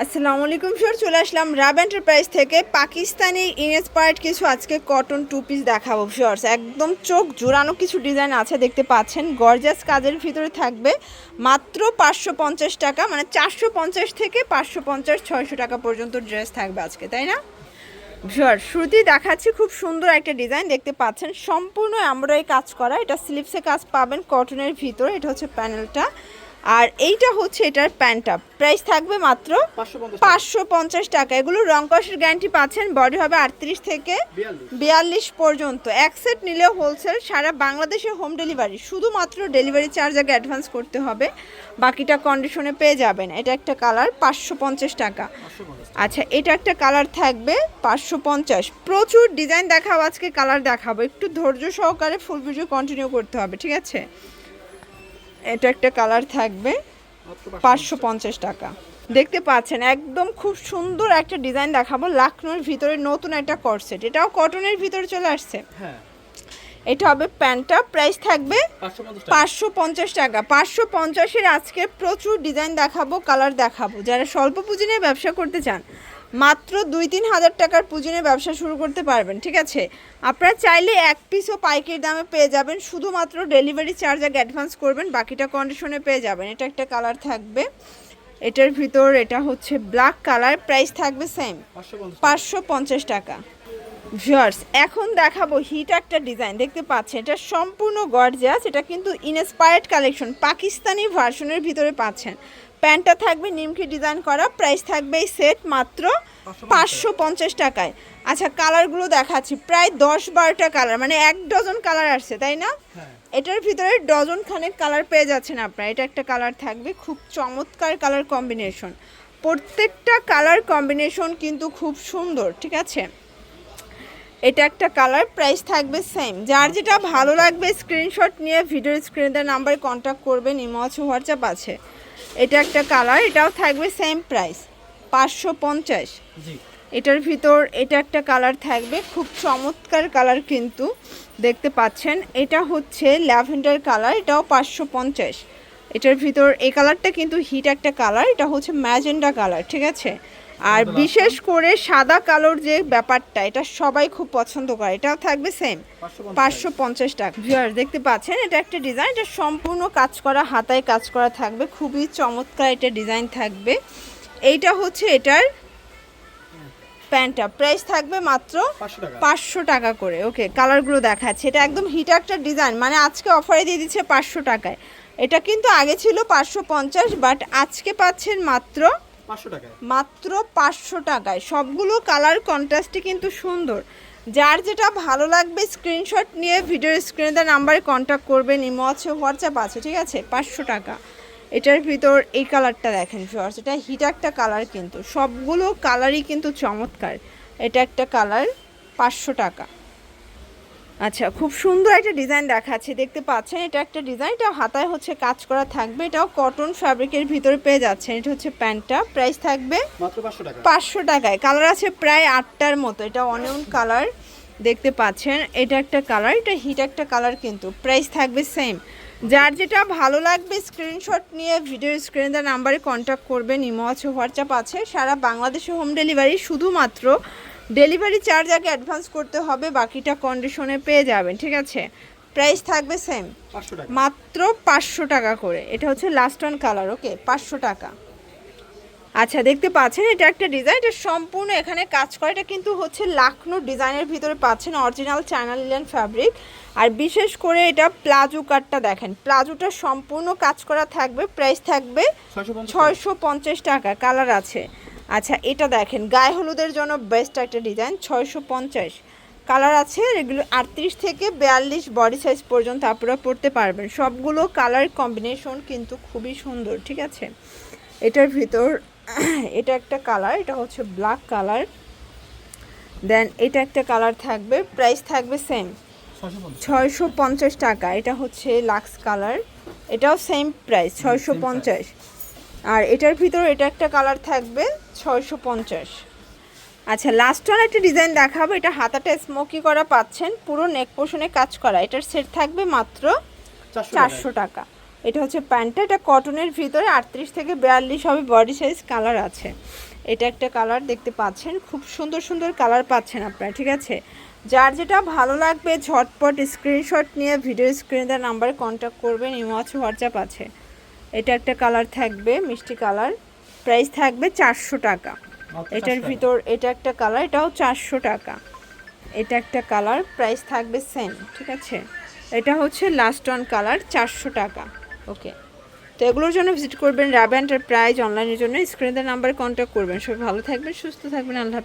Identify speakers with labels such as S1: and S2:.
S1: আসসালামু আলাইকুম স্যার চলে আসলাম রাব এন্টারপ্রাইজ থেকে পাকিস্তানি ইনস্পায়ার্ড কিছু আজকে কটন টু পিস দেখাবো শিওর্স একদম চোখ জোড়ানো কিছু ডিজাইন আছে, দেখতে পাচ্ছেন। গর্জাস কাজের ভিতরে থাকবে মাত্র পাঁচশো পঞ্চাশ টাকা মানে চারশো পঞ্চাশ থেকে পাঁচশো পঞ্চাশ, ছয়শো টাকা পর্যন্ত ড্রেস থাকবে আজকে, তাই না? শিওর শুরুতেই দেখাচ্ছি খুব সুন্দর একটা ডিজাইন দেখতে পাচ্ছেন। সম্পূর্ণ এমব্রয়ডারি কাজ করা, এটা স্লিপসে কাজ পাবেন কটনের ভিতরে, এটা হচ্ছে প্যানেলটা আর এইটা হচ্ছে এটার প্যান্টটা। প্রাইস থাকবে মাত্র পাঁচশো পঞ্চাশ টাকা। এগুলো রং কষের গ্যারান্টি পাচ্ছেন বডি হবে আটত্রিশ থেকে বিয়াল্লিশ। পর্যন্ত। এক সেট নিলেও হোলসেল সারা বাংলাদেশে হোম ডেলিভারি শুধুমাত্র ডেলিভারি চার্জ আগে অ্যাডভান্স করতে হবে। বাকিটা কন্ডিশনে পেয়ে যাবেন। এটা একটা কালার পাঁচশো পঞ্চাশ টাকা। আচ্ছা এটা একটা কালার থাকবে পাঁচশো পঞ্চাশ। প্রচুর ডিজাইন দেখাবো আজকে কালার দেখাবো। একটু ধৈর্য সহকারে ফুল ভিডিও কন্টিনিউ করতে হবে ঠিক আছে? এটা একটা কালার থাকবে পাঁচশো পঞ্চাশ টাকা। দেখতে পাচ্ছেন একদম খুব সুন্দর একটা ডিজাইন দেখাবো। লাখনোর ভিতরে নতুন একটা কটসেট এটাও কটনের ভিতরে চলে আসছে।
S2: হ্যাঁ।
S1: এটা হবে প্যান্টটা। প্রাইস থাকবে
S2: পাঁচশো পঞ্চাশ টাকা।
S1: পাঁচশো পঞ্চাশের আজকে প্রচুর ডিজাইন দেখাবো কালার দেখাবো। যারা স্বল্প পুঁজি নিয়ে ব্যবসা করতে চান মাত্র দুই তিন হাজার টাকার পুঁজি নিয়ে ব্যবসা শুরু করতে পারবেন ঠিক আছে? আপনারা চাইলে এক পিসও পাইকারি দামে পেয়ে যাবেন শুধুমাত্র ডেলিভারি চার্জ আগে অ্যাডভান্স করবেন বাকিটা কন্ডিশনে পেয়ে যাবেন। এটা একটা কালার থাকবে এটার ভিতর এটা হচ্ছে ব্ল্যাক কালার প্রাইস থাকবে সেম
S2: পাঁচশো পঞ্চাশ
S1: টাকা। ভিউয়ার্স এখন দেখাবো হিট একটা ডিজাইন দেখতে পাচ্ছেন? এটা সম্পূর্ণ গর্জিয়াস এটা কিন্তু ইনস্পায়ার্ড কালেকশন পাকিস্তানি ভার্সনের ভিতরে পাচ্ছেন। প্যান্টটা থাকবে নিমকি ডিজাইন করা প্রাইস থাকবে এই সেট মাত্র পাঁচশো পঞ্চাশ। টাকায়। আচ্ছা কালারগুলো দেখাচ্ছি। প্রায় দশ বারোটা কালার মানে এক ডজন কালার আসছে তাই না?
S2: হ্যাঁ।
S1: এটার ভিতরে ডজন খানেক কালার পেয়ে যাচ্ছেন আপনারা। এটা একটা কালার থাকবে খুব চমৎকার কালার কম্বিনেশন প্রত্যেকটা কালার কম্বিনেশন কিন্তু খুব সুন্দর ঠিক আছে? এটা একটা কালার প্রাইস থাকবে সেম যার যেটা ভালো লাগবে স্ক্রিনশট নিয়ে ভিডিও স্ক্রিনে নাম্বারে কন্ট্যাক্ট করবেন ইমো আছে হোয়াটসঅ্যাপ আছে। এটা একটা কালার এটাও থাকবে সেম প্রাইস পাঁচশো পঞ্চাশ। এটার ভিতর এটা একটা কালার থাকবে খুব চমৎকার কালার কিন্তু দেখতে পাচ্ছেন। এটা হচ্ছে ল্যাভেন্ডার কালার এটাও পাঁচশো পঞ্চাশ। এটার ভিতর এই কালারটা কিন্তু হিট একটা কালার এটা হচ্ছে ম্যাজেন্ডা কালার ঠিক আছে? আর বিশেষ করে। সাদা কালোর যে ব্যাপারটা এটা সবাই খুব পছন্দ করে। এটাও থাকবে সেম
S2: পাঁচশো
S1: পঞ্চাশ। টাকা। দেখতে পাচ্ছেন এটা একটা ডিজাইন এটা সম্পূর্ণ কাজ করা হাতায় কাজ করা থাকবে খুবই চমৎকার এটা ডিজাইন থাকবে। এইটা হচ্ছে এটার প্যান্টটা। প্রাইস থাকবে মাত্র
S2: পাঁচশো টাকা।
S1: করে। ওকে কালারগুলো দেখাচ্ছে। এটা একদম হিট একটা ডিজাইন মানে আজকে অফারে দিয়ে দিচ্ছে পাঁচশো টাকায়। এটা কিন্তু আগে ছিল পাঁচশো পঞ্চাশ বাট আজকে পাচ্ছেন মাত্র মাত্র পাঁচশো টাকায়। সবগুলো কালার কন্ট্রাস্টে কিন্তু সুন্দর। যার যেটা ভালো লাগবে স্ক্রিনশট নিয়ে ভিডিওর স্ক্রিনে দেওয়া নাম্বারে কন্ট্যাক্ট করবেন। ইমো আছে হোয়াটসঅ্যাপ আছে, ঠিক আছে? পাঁচশো টাকা। এটার ভিতর এই কালারটা দেখেন ফিওর্স এটা হিট একটা কালার কিন্তু। সবগুলো কালারই কিন্তু চমৎকার। এটা একটা কালার পাঁচশো টাকা। আচ্ছা খুব সুন্দর একটা ডিজাইন দেখাচ্ছে। দেখতে পাচ্ছেন এটা একটা ডিজাইন। এটা হাতায় হচ্ছে কাজ করা থাকবে। এটাও কটন ফ্যাব্রিকের ভিতরে পেয়ে যাচ্ছেন। এটা হচ্ছে প্যান্টটা। প্রাইস থাকবে
S2: পাঁচশো
S1: টাকায়। কালার আছে প্রায় আটটার মতো। এটা অনিয়ন কালার দেখতে পাচ্ছেন। এটা একটা কালার এটা হিট একটা কালার কিন্তু। প্রাইস থাকবে সেম যার যেটা ভালো লাগবে স্ক্রিনশট নিয়ে ভিডিও স্ক্রিনে দেওয়া নাম্বারে কন্ট্যাক্ট করবেন। ইমো আছে হোয়াটসঅ্যাপ আছে। সারা বাংলাদেশে হোম ডেলিভারি শুধুমাত্র ডেলিভারি চার্জ আগে অ্যাডভান্স করতে হবে বাকিটা কন্ডিশনে পেয়ে যাবেন ঠিক আছে? প্রাইস থাকবে সেম মাত্র পাঁচশো টাকা করে। এটা হচ্ছে লাস্ট ওয়ান কালার ওকে পাঁচশো টাকা। আচ্ছা দেখতে পাচ্ছেন এটা একটা ডিজাইন এটা সম্পূর্ণ এখানে কাজ করা। এটা কিন্তু হচ্ছে লাখনো ডিজাইনের ভিতরে পাচ্ছেন অরিজিনাল চায়না লিলেন ফ্যাব্রিক আর বিশেষ করে এটা প্লাজো কাটটা দেখেন। প্লাজোটা সম্পূর্ণ কাজ করা থাকবে প্রাইস থাকবে
S2: ছয়শো
S1: ছয়শো পঞ্চাশ টাকা কালার আছে। আচ্ছা এটা দেখেন গায়ে হলুদের জন্য বেস্ট একটা ডিজাইন ছয়শো পঞ্চাশ। কালার আছে এগুলো আটত্রিশ থেকে বিয়াল্লিশ বডি সাইজ পর্যন্ত আপনারা পড়তে পারবেন। সবগুলো কালার কম্বিনেশন কিন্তু খুবই সুন্দর ঠিক আছে? এটার ভিতর এটা একটা কালার এটা হচ্ছে ব্ল্যাক কালার দেন এটা একটা কালার থাকবে প্রাইস থাকবে সেম
S2: ছয়শো পঞ্চাশ।
S1: টাকা এটা হচ্ছে লাক্স কালার এটাও সেম প্রাইস ছয়শো পঞ্চাশ। আর এটার ভিতর এটা একটা কালার থাকবে ছয়শো পঞ্চাশ। আচ্ছা লাস্ট ওয়ান একটা ডিজাইন দেখাবো। এটা হাতাটা স্মোকি করা পাচ্ছেন পুরো নেক পোষণে কাজ করা। এটার সেট থাকবে মাত্র
S2: চারশো
S1: টাকা। এটা হচ্ছে প্যান্টটা এটা কটনের ভিতরে আটত্রিশ থেকে বিয়াল্লিশ হবে বডি সাইজ কালার আছে। এটা একটা কালার দেখতে পাচ্ছেন খুব সুন্দর সুন্দর কালার পাচ্ছেন আপনারা ঠিক আছে? যার যেটা ভালো লাগবে ঝটপট স্ক্রিনশট নিয়ে ভিডিও স্ক্রিনে দেওয়ার নাম্বারে কন্ট্যাক্ট করবেন ইমো আছে হোয়াটসঅ্যাপ আছে। এটা একটা কালার থাকবে মিষ্টি কালার। প্রাইস থাকবে চারশো টাকা। এটার ভিতর এটা একটা কালার এটাও চারশো টাকা। এটা একটা কালার প্রাইস থাকবে সেম ঠিক আছে? এটা হচ্ছে লাস্ট ওয়ান কালার চারশো টাকা। ওকে। তো এগুলোর জন্য ভিজিট করবেন রাবে এন্টারপ্রাইজ অনলাইনের জন্য। স্ক্রিনের নাম্বারে কন্ট্যাক্ট করবেন। সবাই ভালো থাকবেন সুস্থ থাকবেন আল্লাহ।